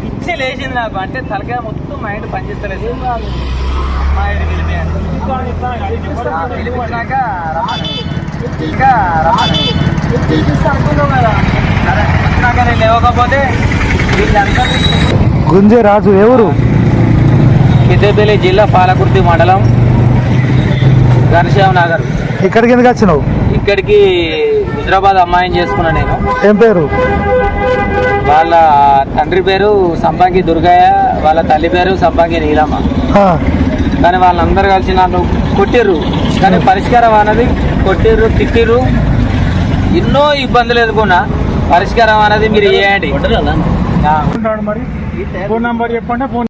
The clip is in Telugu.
పిచ్చి లేచింది నాకు. అంటే తలకాయ మొత్తం మైండ్ పనిచేస్తలేదు మా ఇంటి వెళ్ళిపోయాను వెళ్ళిపోయాక ఇంకా రాను. అనుకున్నాం లేవకపోతే రాజు ఎవరు? కిద్దెబెల్లి జిల్లా పాలకుర్తి మండలం ఘనశ్యామ్ నగర్. ఇక్కడికి ఎందుకు వచ్చినావు? ఇక్కడికి హుజరాబాద్ అమ్మాయిని చేసుకున్నా నేను. ఏం పేరు? వాళ్ళ తండ్రి పేరు సంపంగి దుర్గయ్య వాళ్ళ తల్లి పేరు సంపంగి నీలమ్మ. కానీ వాళ్ళందరూ కలిసి నన్ను కొట్టిర్రు. కానీ పరిష్కారం అనేది కొట్టిర్రు తిట్టిర్రు. ఎన్నో ఇబ్బందులు ఎదుర్కొన్నా. పరిష్కారం అనేది మీరు చేయండి. ఫోన్ నంబర్ చెప్పండి ఫోన్